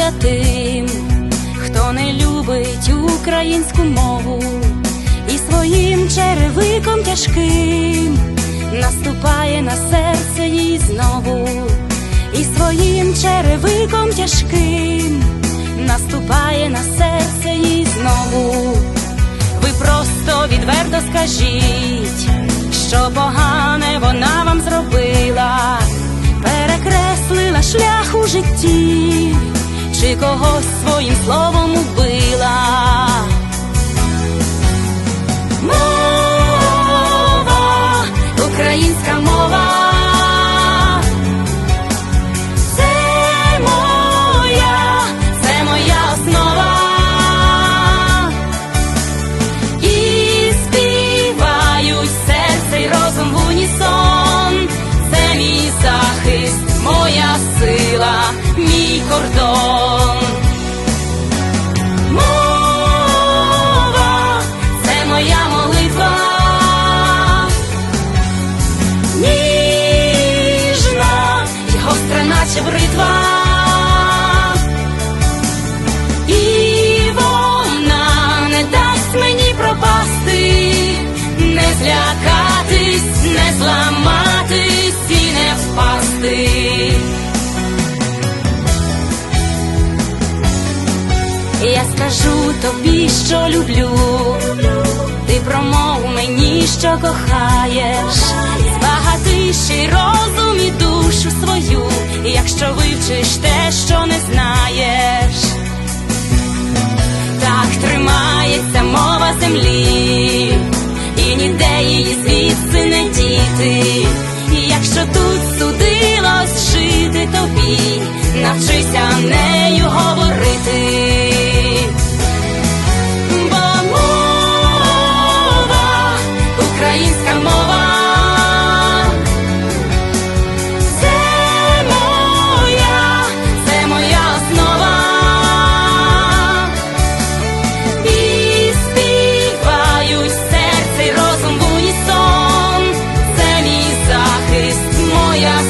шкода тим, хто не любить українську мову і своїм черевиком тяжким наступає на серце їй знову, і своїм черевиком тяжким наступає на серце їй знову. Ви просто відверто скажіть, що погане вона вам зробила, перекреслила шлях у житті, чи когось своїм словом убила. Мова, українська зламатись і не впасти. Я скажу тобі, що люблю, ти промов мені, що кохаєш, збагати ще й розум і душу свою, якщо вивчиш те, що не знаєш. Так тримається мова землі, і ніде її І якщо тут судилось жити тобі, навчися нею vayas